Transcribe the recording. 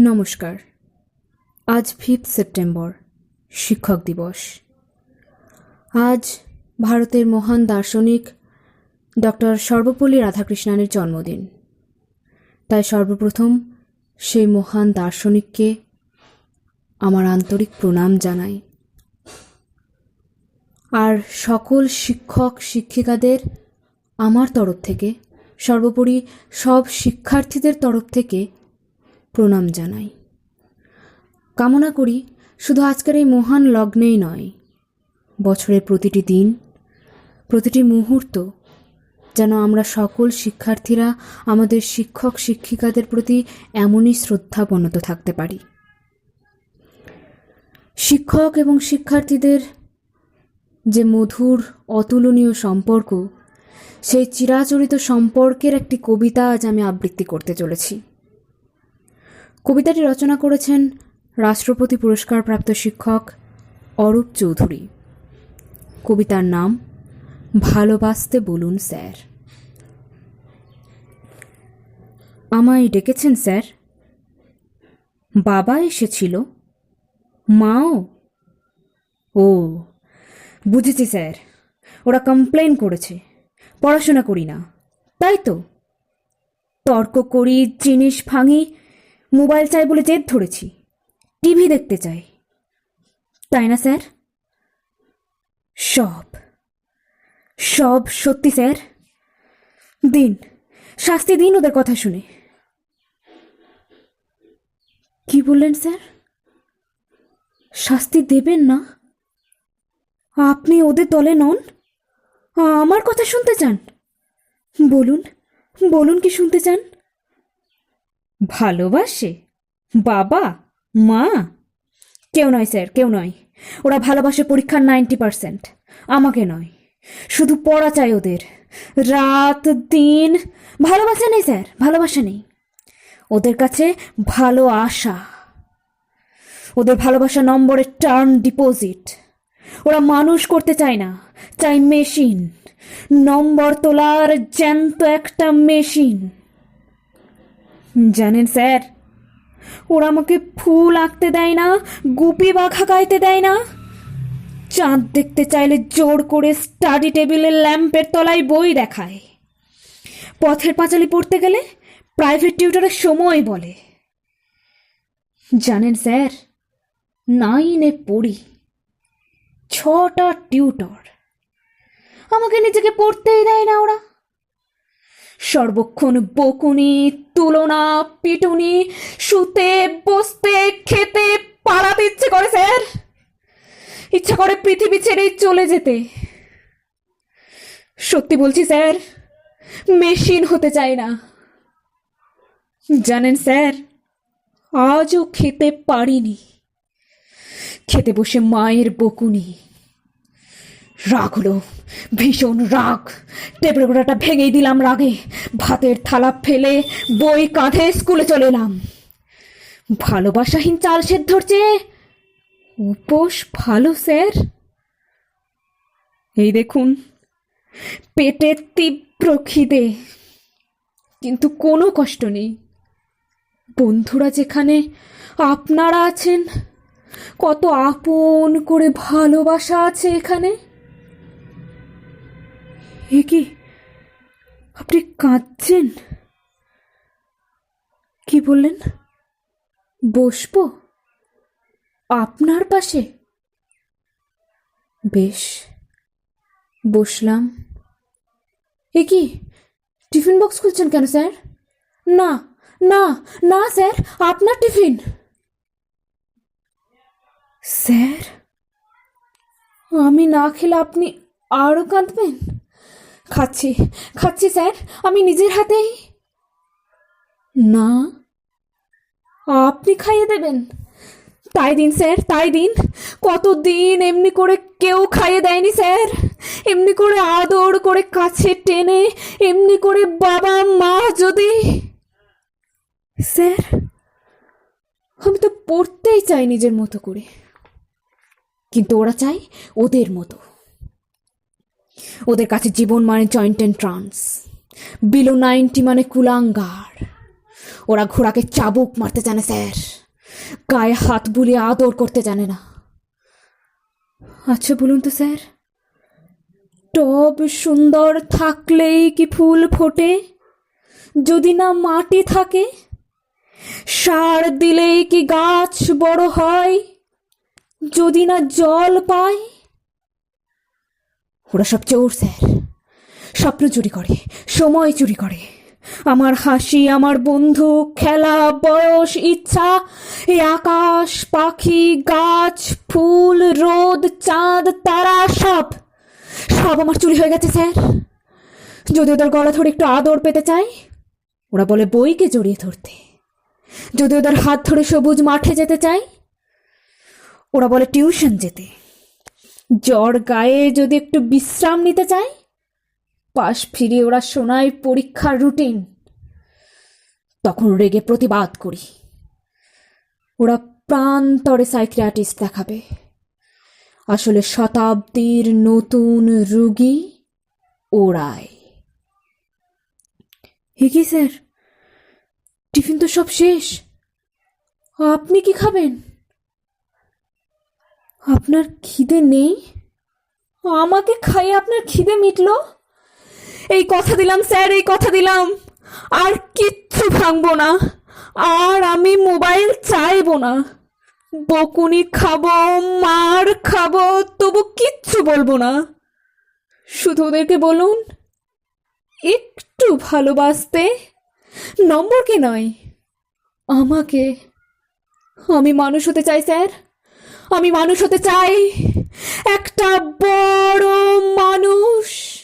নমস্কার। আজ fifth September, শিক্ষক দিবস। আজ ভারতের মহান দার্শনিক ডক্টর সর্বপল্লী রাধাকৃষ্ণানের জন্মদিন। তাই সর্বপ্রথম সেই মহান দার্শনিককে আমার আন্তরিক প্রণাম জানাই। আর সকল শিক্ষক, শিক্ষিকাদের আমার তরফ থেকে, সর্বোপরি সব শিক্ষার্থীদের তরফ থেকে প্রণাম জানাই। কামনা করি শুধু আজকের এই মহান লগ্নেই নয়, বছরের প্রতিটি দিন, প্রতিটি মুহূর্ত, যেন আমরা সকল শিক্ষার্থীরা, আমাদের শিক্ষক শিক্ষিকাদের প্রতি এমনই শ্রদ্ধাবনত থাকতে পারি। শিক্ষক এবং শিক্ষার্থীদের যে মধুর, অতুলনীয় সম্পর্ক, সেই চিরাচরিত সম্পর্কের একটি কবিতা আজ আমি আবৃত্তি করতে চলেছি। কবিতাটি রচনা করেছেন রাষ্ট্রপতি পুরস্কারপ্রাপ্ত শিক্ষক অরূপ চৌধুরী। কবিতার নাম, ভালোবাসতে বলুন, স্যার। আমায় ডেকেছেন, স্যার। বাবা এসেছিল। মাও? ও, বুঝেছি, স্যার। ওরা কমপ্লেন করেছে। পড়াশোনা করি না। তাই তো? তর্ক করি, জিনিস ভাঙি মোবাইল চাই বলে জেদ ধরেছি। টিভি দেখতে চাই। তাই না, স্যার? সব। সব সত্যি, স্যার। দিন, শাস্তি দিন ওদের কথা শুনে। কি বললেন, স্যার? শাস্তি দেবেন না? আপনি ওদের দলে নন? আমার কথা শুনতে চান? বলুন বলুন কি শুনতে চান? ভালোবাসে? বাবা? মা? কেউ নয়, স্যার, কেউ নয়। ওরা ভালোবাসে পরীক্ষার নাইনটি পার্সেন্ট। আমাকে নয়। শুধু পড়া চাই ওদের। রাত, দিন। ভালোবাসা নেই, স্যার, ভালোবাসা নেই। ওদের কাছে ভালো আশা। ওদের ভালোবাসা নম্বরের টার্ম ডিপোজিট। ওরা মানুষ করতে চায় না চাই মেশিন। নম্বর তোলার জ্যান্ত একটা মেশিন। জানেন স্যার, ওরা আমাকে ফুল আঁকতে দেয় না, গুপি বাঘা গাইতে দেয় না। চাঁদ দেখতে চাইলে জোর করে স্টাডি টেবিলের ল্যাম্পের তলায় বই দেখায়। পথের পাঁচালি পড়তে গেলে প্রাইভেট টিউটরের সময় বলে। জানেন স্যার, নাইনে পড়ি, ছটা টিউটর। আমাকে নিজেকে পড়তেই দেয় না ওরা। সর্বক্ষণ বকুনি, তুলনা, পিটুনি, শুতে, বসতে, খেতে পালাতে ইচ্ছে করে, স্যার। ইচ্ছা করে পৃথিবী ছেড়ে চলে যেতে। সত্যি বলছি, স্যার, মেশিন হতে চাই না। জানেন, স্যার, আজও খেতে পারিনি। খেতে বসে মায়ের বকুনি। রাগ হলো। ভীষণ রাগ। টেপের গোড়াটা ভেঙেই দিলাম রাগে। ভাতের থালা ফেলে বই কাঁধে স্কুলে চলে এলাম। ভালোবাসাহীন চাল সেদ্ধর চেয়ে উপোস ভালো, স্যার? এই দেখুন পেটে তীব্র খিদে। কিন্তু কোনো কষ্ট নেই। বন্ধুরা যেখানে আপনারা আছেন, কত আপন করে ভালোবাসা আছে এখানে। এ কি? আপনি কাঁদছেন? কি বললেন? বসবো? আপনার পাশে? বেশ, বসলাম। এ কি, টিফিন বক্স খুলছেন কেন, স্যার? না না না, স্যার, আপনার টিফিন। স্যার, আমি না খেলে আপনি আরও কাঁদবেন? খাচ্ছি খাচ্ছি স্যার, আমি নিজের হাতেই। না, আপনি খাইয়ে দেবেন। তাই দিন, স্যার, তাই দিন। কতদিন এমনি করে কেউ খাইয়ে দেয়নি, স্যার। এমনি করে আদর করে কাছে টেনে, এমনি করে বাবা মা যদি। স্যার, আমি তো পড়তেই চাই নিজের মতো করে। কিন্তু ওরা চাই ওদের মতো। ওদের কাছে জীবন মানে joint entrance below ninety মানে কুলাঙ্গার। ওরা ঘোড়াকে চাবুক মারতে জানে, স্যার। গায়ে হাত বুলিয়ে আদর করতে জানে না। আচ্ছা বলুন তো, স্যার। টব সুন্দর থাকলেই কি ফুল ফোটে? যদি না মাটি থাকে, সার দিলেই কি গাছ বড় হয়? যদি না জল পায় ওরা সব চোর, স্যার। স্বপ্ন চুরি করে, সময় চুরি করে। আমার হাসি, আমার বন্ধু, খেলা, বয়স, ইচ্ছা এই আকাশ, পাখি, গাছ, ফুল, রোদ, চাঁদ, তারা, সব। সব আমার চুরি হয়ে গেছে, স্যার। যদি ওদের গলা ধরে একটু আদর পেতে চাই, ওরা বলে বইকে জড়িয়ে ধরতে। যদি ওদের হাত ধরে সবুজ মাঠে যেতে চাই, ওরা বলে টিউশন যেতে। জ্বর গায়ে যদি একটু বিশ্রাম নিতে চাই পাশ ফিরিয়ে ওরা শোনায় পরীক্ষার রুটিন তখন রেগে প্রতিবাদ করি। ওরা প্রান্তরে সাইকিয়াট্রিস্ট দেখাবে। আসলে শতাব্দীর নতুন রুগী ওরাই। হে কি স্যার? টিফিন তো সব শেষ। আপনি কি খাবেন? আপনার খিদে নেই? আমাকে খাইয়ে আপনার খিদে মিটলো? এই কথা দিলাম, স্যার, এই কথা দিলাম। আর কিচ্ছু ভাঙবো না। আর আমি মোবাইল চাইব না। বকুনি খাব, মার খাব, তবু কিচ্ছু বলব না। শুধু ওদেরকে বলুন, একটু ভালোবাসতে নম্বরকে নয়? আমাকে। আমি মানুষ হতে চাই, স্যার। আমি মানুষ হতে চাই। একটা বড় মানুষ।